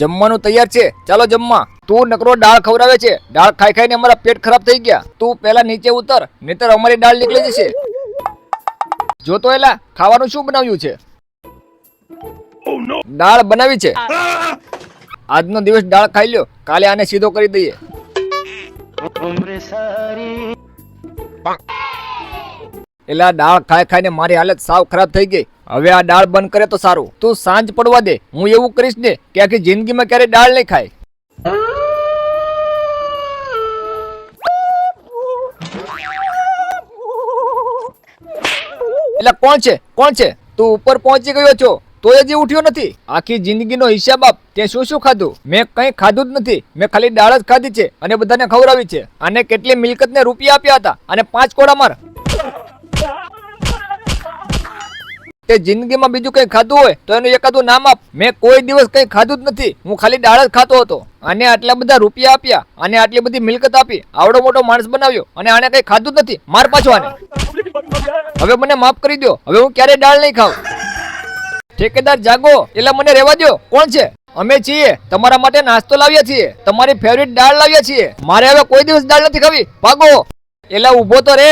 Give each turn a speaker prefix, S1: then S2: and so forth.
S1: જમવાનું તૈયાર છે. ચાલો જમવા. તું નકરો દાળ ખવડાવે છે. દાળ ખાઈ ખાઈને અમારા પેટ ખરાબ થઈ ગયા. તું પહેલા નીચે ઉતર નહીતર અમારી દાળ નીકળી જશે. જો તો એલા ખાવાનું શું બનાવ્યું છે? દાળ બનાવી છે. આજનો દિવસ દાળ ખાઈ લ્યો. કાલે આને સીધો કરી દઈએ. એલા દાળ ખાઈ ખાઈને મારી હાલત સાવ ખરાબ થઈ ગઈ. હવે આ દાળ બંધ કરે તો સારું. તું સાંજ પડવા દે. હું એવું કરીશ ને કે આખી જિંદગીમાં ક્યારે દાળ નહીં ખાય. એટલે કોણ છે? કોણ છે? તું ઉપર પહોંચી ગયો છો. તોય હજી ઉઠ્યો નથી. આખી જિંદગીનો હિસાબ આપ. તે શું શું ખાધું? મેં કંઈ ખાધું જ નથી. મેં ખાલી દાળ જ ખાધી છે અને બધાને ખવડાવી છે. અને કેટલી મિલકત ને રૂપિયા આપ્યા હતા? અને પાંચ કોડા માર. તે જિંદગીમાં બીજું કંઈ ખાધું હોય તો એનું એકાદું નામ આપ. મેં કોઈ દિવસ કંઈ ખાધું જ નથી. હું ખાલી દાળ જ ખાતો હતો. અને આટલા બધા રૂપિયા આપ્યા. અને આટલી બધી મિલકત આપી. આવડો મોટો માણસ બનાવ્યો. અને આને કંઈ ખાધું જ નથી. માર પાછો આને. હવે મને માફ કરી દો હવે હું ક્યારેય દાળ નહીં ખાઉં. ઠેકેદાર, જાગો. એટલે મને રહેવા દો કોણ છે? અમે છીએ. તમારા માટે નાસ્તો લાવ્યા છીએ. તમારી ફેવરિટ દાળ લાવ્યા છીએ. મારે હવે કોઈ દિવસ દાળ નથી ખાવી. ભાગો. એલા ઊભો તો રે